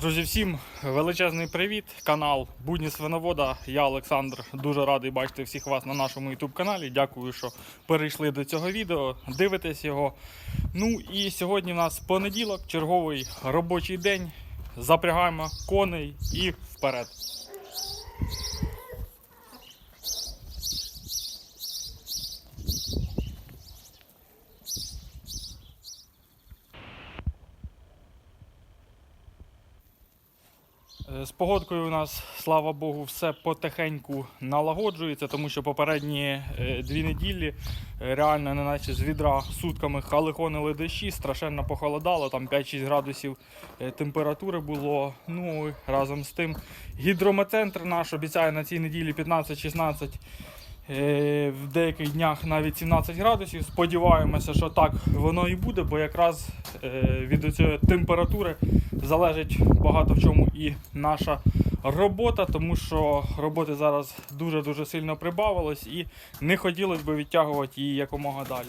Друзі, всім величезний привіт. Канал Будні Свиновода. Я Олександр. Дуже радий бачити всіх вас на нашому YouTube каналі. Дякую, що перейшли до цього відео. Дивитесь його. Ну і сьогодні в нас понеділок, черговий робочий день. Запрягаємо коней і вперед. З погодкою у нас, слава Богу, все потихеньку налагоджується, тому що попередні е, дві неділі реально, реально неначе з відра сутками халихонили дощі, страшенно похолодало, там 5-6 градусів е, температури було. Ну разом з тим гідрометцентр наш обіцяє на цій неділі 15-16. Е, В деяких днях навіть 17 градусів. Сподіваємося, що так воно і буде, бо якраз е, від цієї температури залежить багато в чому і наша робота, тому що роботи зараз дуже-дуже сильно прибавилось і не хотілося б відтягувати її якомога далі.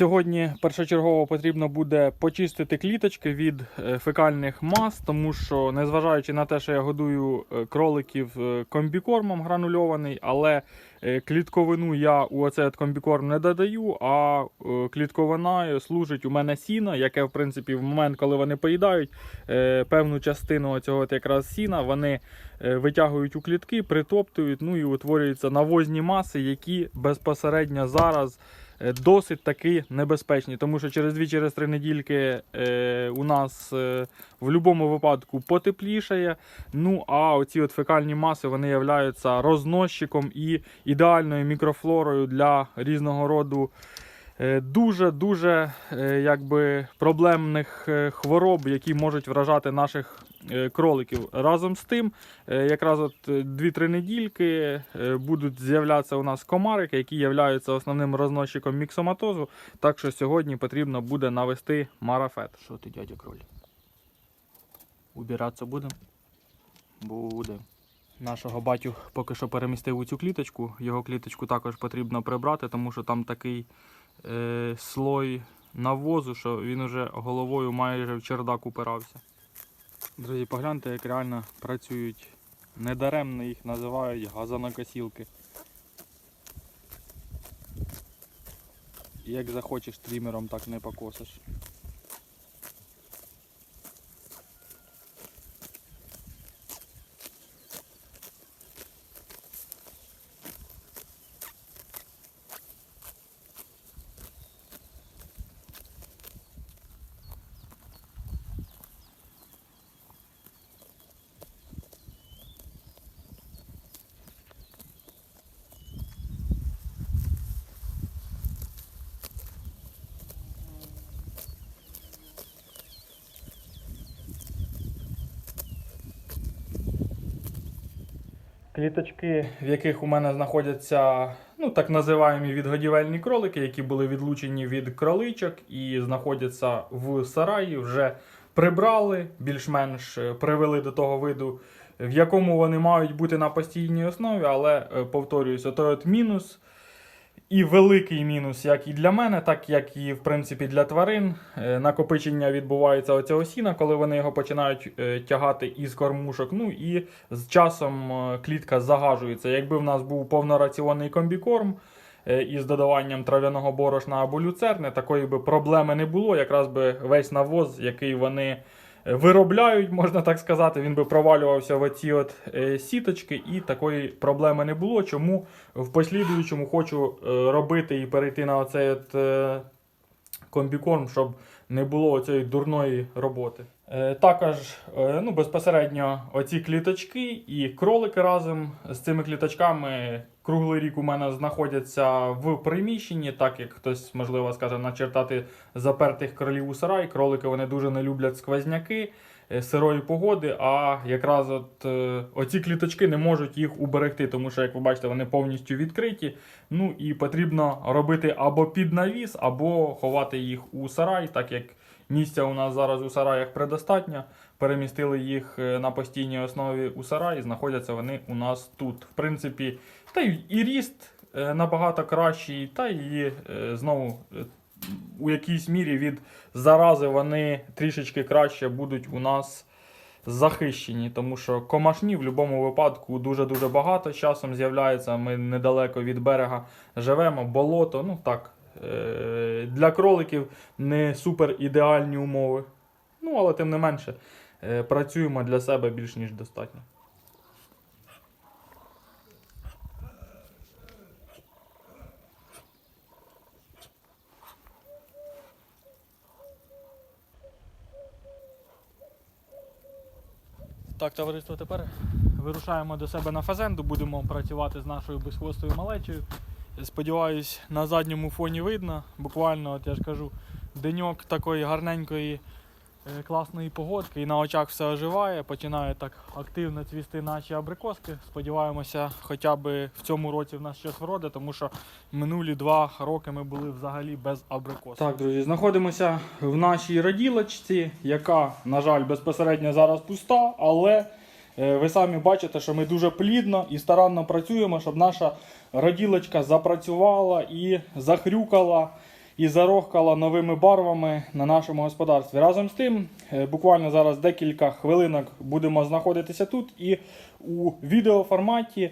Сьогодні першочергово потрібно буде почистити кліточки від е, фекальних мас, тому що, незважаючи на те, що я годую е, кроликів е, комбікормом гранульований, але клітковину я у оцей комбікорм не додаю, а клітковина служить у мене сіно, яке, в принципі, в момент, коли вони поїдають певну частину цього якраз сіна, вони витягують у клітки, притоптують, ну і утворюються навозні маси, які безпосередньо зараз досить таки небезпечні, тому що через 2-3 недільки е, у нас е, в будь-якому випадку потеплішає. Ну а оці от фекальні маси вони являються розносчиком і ідеальною мікрофлорою для різного роду. Дуже-дуже е, якби проблемних е, хвороб, які можуть вражати наших е, кроликів. Разом з тим, якраз от е, 2-3 недільки будуть з'являтися у нас комарики, які являються основним розносчиком міксоматозу. Так що сьогодні потрібно буде навести марафет. Що ти, дядя кроль? Убиратися будемо? Буде. Нашого батю поки що перемістив у цю кліточку. Його кліточку також потрібно прибрати, тому що там такий е, слой навозу, що він уже головою майже в чердак упирався. Друзі, погляньте, як реально працюють. Недаремно їх називають газонокосілки. Як захочеш трімером, так не покосиш. Кліточки, в яких у мене знаходяться ну, так називаємо відгодівельні кролики, які були відлучені від кроличок і знаходяться в сараї, вже прибрали, більш-менш е, привели до того виду, в якому вони мають бути на постійній основі, але повторююся, той от мінус. І великий мінус, як і для мене, так як і в принципі для тварин. Е, Накопичення відбувається оцього сіна, коли вони його починають е, тягати із кормушок. Ну і з часом е, клітка загажується. Якби в нас був повнораціонний комбікорм із додаванням трав'яного борошна або люцерни, такої би проблеми не було. Якраз би весь навоз, який вони виробляють, можна так сказати, він би провалювався в оці от е, сіточки, і такої проблеми не було. Чому в послідуючому хочу е, робити і перейти на оцей от, е, комбікорм, щоб не було цієї дурної роботи. Також ну, безпосередньо оці кліточки і кролики разом з цими кліточками круглий рік у мене знаходяться в приміщенні, так як хтось, можливо, скаже, начертати запертих кролів у сарай. Кролики вони дуже не люблять сквозняки сирої погоди, а якраз от е, оці кліточки не можуть їх уберегти, тому що, як ви бачите, вони повністю відкриті. Ну і потрібно робити або під навіс, або ховати їх у сарай, так як місця у нас зараз у сараях предостатньо. перемістили їх е, на постійній основі у сараї. Знаходяться вони у нас тут. В принципі, та й і ріст е, набагато кращий, та і е, знову е, у якійсь мірі від зарази вони трішечки краще будуть у нас захищені, тому що комашні в будь-якому випадку дуже-дуже багато. Часом з'являється. Ми недалеко від берега живемо, болото. Ну так, е, для кроликів не супер ідеальні умови. Ну, але тим не менше, е, працюємо для себе більш ніж достатньо. Так, товариство, тепер вирушаємо до себе на фазенду, будемо працювати з нашою безхвостою малечею. Сподіваюсь, на задньому фоні видно. Буквально, от я ж кажу, деньок такої гарненької класної погодки і на очах все оживає, починають так активно цвісти наші абрикоски. Сподіваємося, хоча б в цьому році в нас щось вроде, тому що минулі два роки ми були взагалі без абрикос. Так, друзі, знаходимося в нашій раділочці, яка, на жаль, безпосередньо зараз пуста, але е, ви самі бачите, що ми дуже плідно і старанно працюємо, щоб наша раділочка запрацювала і захрюкала і зарохкала новими барвами на нашому господарстві. Разом з тим, е, буквально зараз декілька хвилинок будемо знаходитися тут і у відеоформаті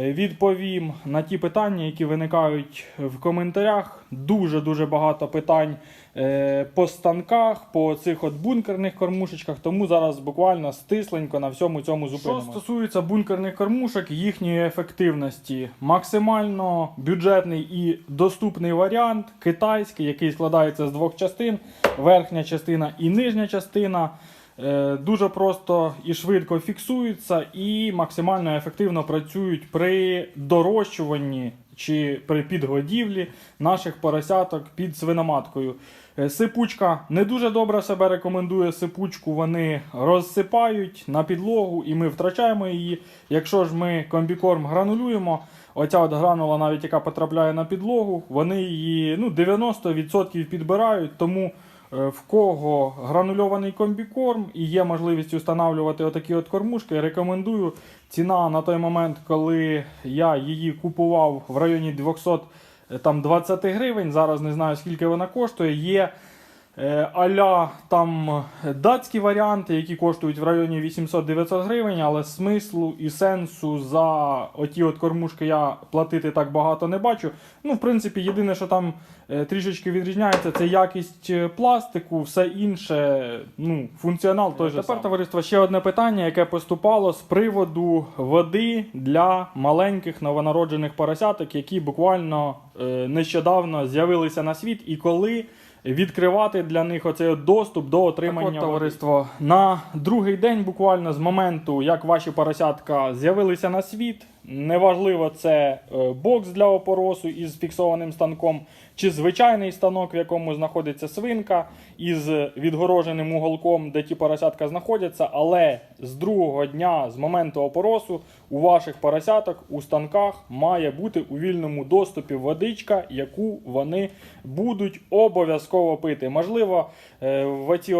відповім на ті питання, які виникають в коментарях. Дуже-дуже багато питань е, по станках, по цих от бункерних кормушечках, тому зараз буквально стисленько на всьому цьому зупинимося. Що стосується бункерних кормушок, їхньої ефективності, максимально бюджетний і доступний варіант китайський, який складається з двох частин: верхня частина і нижня частина. Е, Дуже просто і швидко фіксуються і максимально ефективно працюють при дорощуванні чи при підгодівлі наших поросяток під свиноматкою. Е, Сипучка не дуже добре себе рекомендує. Сипучку вони розсипають на підлогу і ми втрачаємо її. Якщо ж ми комбікорм гранулюємо, оця от гранула, навіть яка потрапляє на підлогу, вони її ну, 90% підбирають. Тому В кого гранульований комбікорм і є можливість встановлювати отакі от кормушки, рекомендую. Ціна на той момент, коли я її купував в районі 220 гривень. Зараз не знаю скільки вона коштує. Є е, аля там датські варіанти, які коштують в районі 800-900 гривень, але смислу і сенсу за оті от кормушки я платити так багато не бачу. Ну, в принципі, єдине, що там е, трішечки відрізняється, це якість е, пластику, все інше, ну, функціонал той же. Тепер, самий. товариство, ще одне питання, яке поступало з приводу води для маленьких новонароджених поросяток, які буквально е, нещодавно з'явилися на світ, і коли відкривати для них оцей от доступ до отримання от, товариство на другий день, буквально з моменту, як ваші поросятка з'явилися на світ. Неважливо, це е, бокс для опоросу із фіксованим станком, чи звичайний станок, в якому знаходиться свинка із відгороженим уголком, де ті поросятка знаходяться. Але з другого дня, з моменту опоросу, у ваших поросяток у станках має бути у вільному доступі водичка, яку вони будуть обов'язково пити. Можливо, е, в оці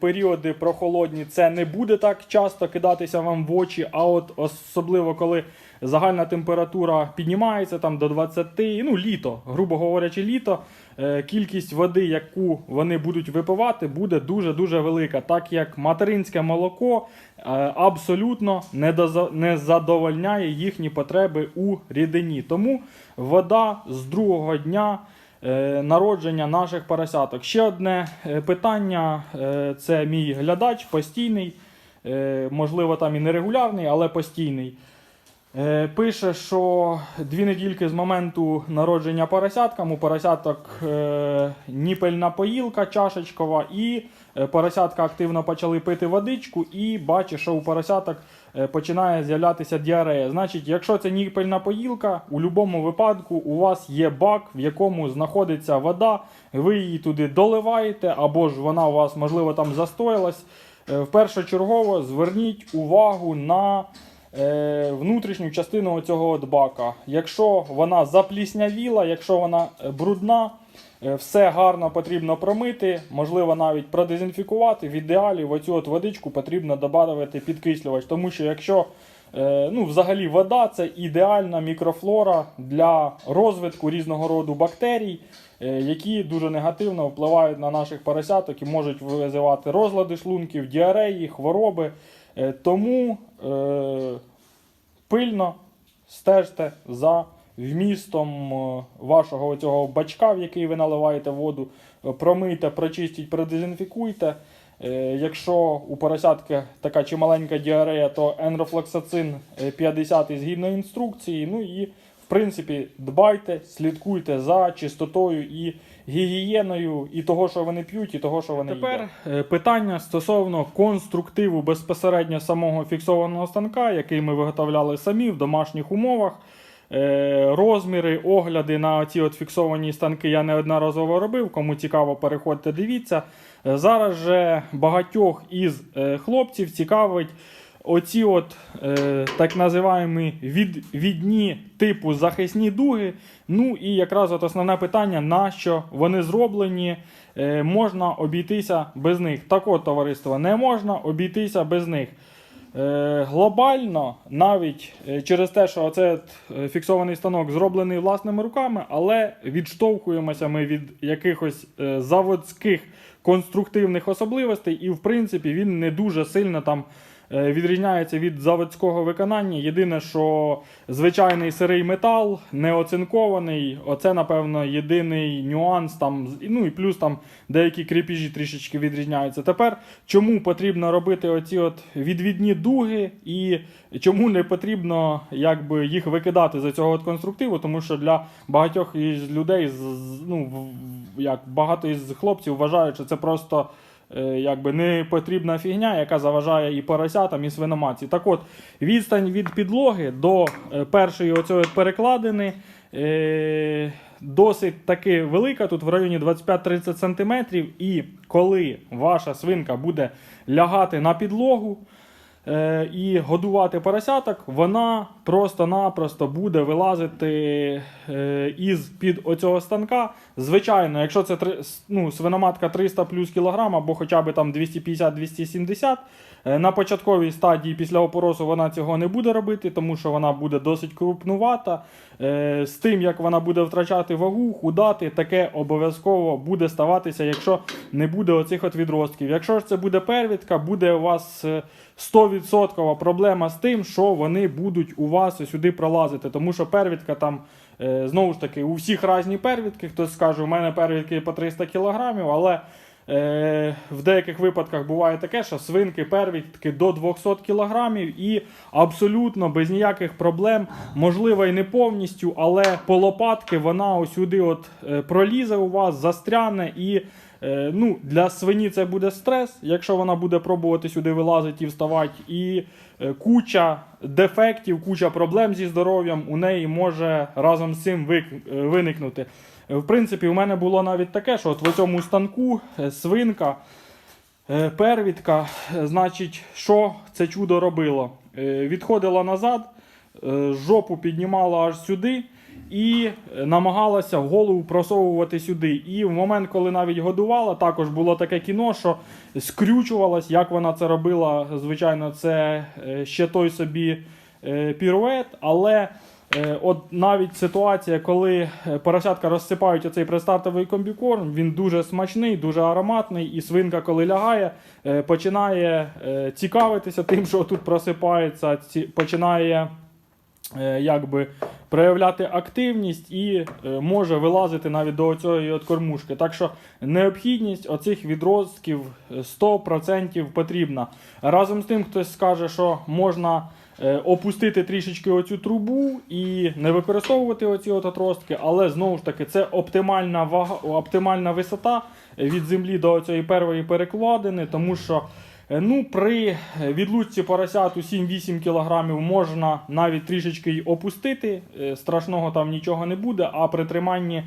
періоди прохолодні це не буде так часто кидатися вам в очі, а от особливо коли загальна температура піднімається там до 20, ну літо, грубо говорячи, літо, е, кількість води, яку вони будуть випивати, буде дуже-дуже велика, так як материнське молоко е, абсолютно не, задовольняє їхні потреби у рідині. Тому вода з другого дня е, народження наших поросяток. Ще одне е, питання: е, це мій глядач постійний, е, можливо, там і нерегулярний, але постійний. Е, Пише, що дві недільки з моменту народження поросяткам у поросяток е, ніпельна поїлка чашечкова, і е, поросятка активно почали пити водичку, і бачить, що у поросяток е, починає з'являтися діарея. Значить, якщо це ніпельна поїлка, у будь-якому випадку у вас є бак, в якому знаходиться вода, ви її туди доливаєте, або ж вона у вас, можливо, там застоялась. Е, Першочергово зверніть увагу на е, внутрішню частину цього бака. Якщо вона запліснявіла, якщо вона е, брудна, Е, Все гарно потрібно промити, можливо, навіть продезінфікувати. В ідеалі в оцю от водичку потрібно додати підкислювач, тому що якщо е, ну, взагалі вода це ідеальна мікрофлора для розвитку різного роду бактерій, е, які дуже негативно впливають на наших поросяток і можуть визивати розлади шлунків, діареї, хвороби. Е, Тому е, пильно стежте за вмістом е, вашого цього бачка, в який ви наливаєте воду. Е, Промийте, прочистіть, продезінфікуйте. Е, Якщо у поросятки така чималенька діарея, то енрофлоксацин е, 50 згідно інструкції. Ну і в принципі дбайте, слідкуйте за чистотою і гігієною і того, що вони п'ють, і того, що вони Тепер їдять. питання стосовно конструктиву безпосередньо самого фіксованого станка, який ми виготовляли самі в домашніх умовах. Е, Розміри, огляди на ці от фіксовані станки я неодноразово робив. Кому цікаво, переходьте, дивіться. Е, Зараз же багатьох із е, хлопців цікавить оці от так називаємо від, відні типу захисні дуги. Ну і якраз от основне питання, на що вони зроблені, можна обійтися без них. Так от, товариство, не можна обійтися без них. Е, Глобально, навіть е, через те, що оцей е, фіксований станок зроблений власними руками, але відштовхуємося ми від якихось заводських конструктивних особливостей, і в принципі він не дуже сильно там відрізняється від заводського виконання. Єдине, що звичайний сирий метал, не оцинкований, оце, напевно, єдиний нюанс. Там, ну і плюс там деякі кріпіжі трішечки відрізняються. Тепер чому потрібно робити оці от відвідні дуги, і чому не потрібно якби, їх викидати за цього от конструктиву, тому що для багатьох із людей, ну, як багато із хлопців вважають, що це просто е, якби не потрібна фігня, яка заважає і поросятам, і свиноматці. Так от, відстань від підлоги до е, першої оцієї перекладини. Е, Досить таки велика, тут в районі 25-30 см. І коли ваша свинка буде лягати на підлогу е, і годувати поросяток, вона просто-напросто буде вилазити е, із під оцього станка. Звичайно, якщо це ну, свиноматка 300 плюс кілограм або хоча б там 250-270, е, на початковій стадії після опоросу вона цього не буде робити, тому що вона буде досить крупнувата. Е, З тим, як вона буде втрачати вагу, худати, таке обов'язково буде ставатися, якщо не буде оцих от відростків. Якщо ж це буде первідка, буде у вас е, 100% проблема з тим, що вони будуть у вас сюди пролазити. Тому що первідка там, е, знову ж таки, у всіх різні первідки. Хтось скаже, у мене первідки по 300 кілограмів, але е, в деяких випадках буває таке, що свинки первідки до 200 кілограмів і абсолютно без ніяких проблем, можливо, і не повністю, але по лопатки вона ось сюди от е, пролізе у вас, застряне і. Е, ну, для свині це буде стрес, якщо вона буде пробувати сюди вилазити і вставати, і е, куча дефектів, куча проблем зі здоров'ям у неї може разом з цим е, виникнути. В принципі, у мене було навіть таке, що от в цьому станку свинка, первідка, е, значить, що це чудо робило? Відходила назад, жопу піднімала аж сюди і е, намагалася голову просовувати сюди. І в момент, коли навіть годувала, також було таке кіно, що скрючувалась, як вона це робила. Звичайно, це е, ще той собі е, пірует, але. От навіть ситуація, коли поросятка розсипають оцей предстартовий комбікорм, він дуже смачний, дуже ароматний, і свинка, коли лягає, починає цікавитися тим, що тут просипається, починає якби проявляти активність і е, може вилазити навіть до цієї кормушки. Так що необхідність оцих відростків е, 100% потрібна. Разом з тим, хтось скаже, що можна. е, Опустити трішечки оцю трубу і не використовувати оці от отростки, але знову ж таки це оптимальна вага, оптимальна висота від землі до цієї першої перекладини, тому що Е, Ну, при відлучці поросяту 7-8 кг можна навіть трішечки й опустити. е, Страшного там нічого не буде, а при триманні е,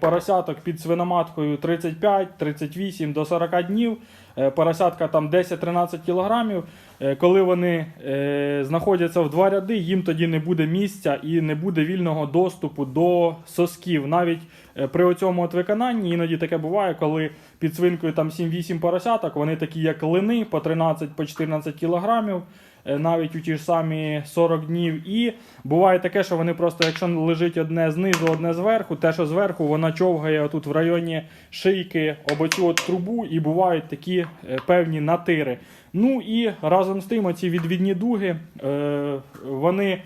поросяток під свиноматкою 35, 38 до 40 днів. Е, Поросятка там 10-13 кілограмів. Е, Коли вони е, знаходяться в два ряди, їм тоді не буде місця і не буде вільного доступу до сосків. Навіть е, при цьому виконанні іноді таке буває, коли під свинкою там 7-8 поросяток, вони такі як лини по 13 по 14 кілограмів. Е, Навіть у ті ж самі 40 днів. І буває таке, що вони просто, якщо лежить одне знизу, одне зверху, те, що зверху, вона човгає тут в районі шийки об оцю от трубу, і бувають такі е, певні натири. Ну і разом з тим, оці відвідні дуги, е, вони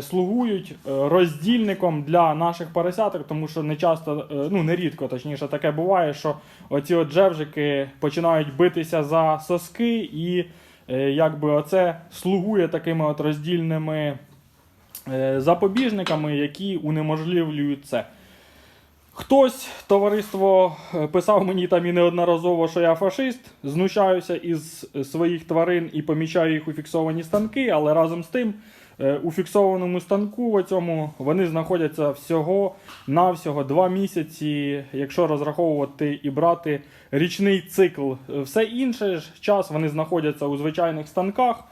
слугують роздільником для наших поросяток, тому що не часто, ну не рідко, точніше, таке буває, що оці от джевжики починають битися за соски, і якби оце слугує такими от роздільними е, запобіжниками, які унеможливлюють це. Хтось, товариство, е, писав мені там і неодноразово, що я фашист, знущаюся із своїх тварин і помічаю їх у фіксовані станки, але разом з тим, е, у фіксованому станку цьому вони знаходяться всього навсього два місяці, якщо розраховувати і брати річний цикл. Е, Все інше ж час вони знаходяться у звичайних станках.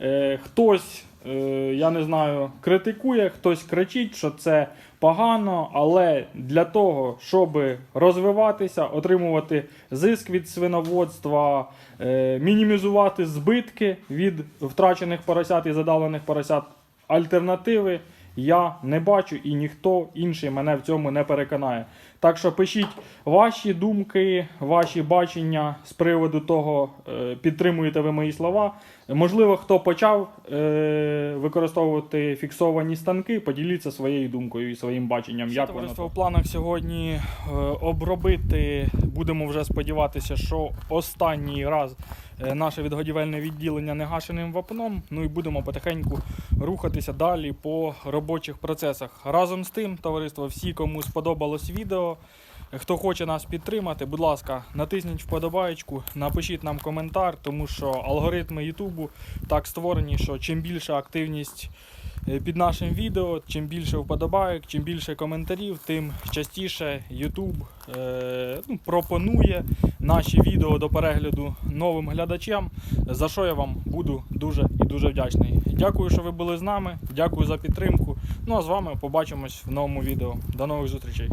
Е, Хтось, е, я не знаю, критикує, хтось кричить, що це погано, але для того, щоб розвиватися, отримувати зиск від свиноводства, е, мінімізувати збитки від втрачених поросят і задавлених поросят, альтернативи я не бачу і ніхто інший мене в цьому не переконає. Так що пишіть ваші думки, ваші бачення з приводу того, е, підтримуєте ви мої слова. Можливо, хто почав е, використовувати фіксовані станки, поділіться своєю думкою і своїм баченням. Як воно товариство, в планах сьогодні е, обробити. Будемо вже сподіватися, що останній раз наше відгодівельне відділення негашеним вапном. Ну і будемо потихеньку рухатися далі по робочих процесах. Разом з тим, товариство, всі, кому сподобалось відео. Хто хоче нас підтримати, будь ласка, натисніть вподобайку, напишіть нам коментар, тому що алгоритми Ютубу так створені, що чим більша активність е, під нашим відео, чим більше вподобайок, чим більше коментарів, тим частіше YouTube е, ну, пропонує наші відео до перегляду новим глядачам, за що я вам буду дуже і дуже вдячний. Дякую, що ви були з нами. Дякую за підтримку. Ну а з вами побачимось в новому відео. До нових зустрічей.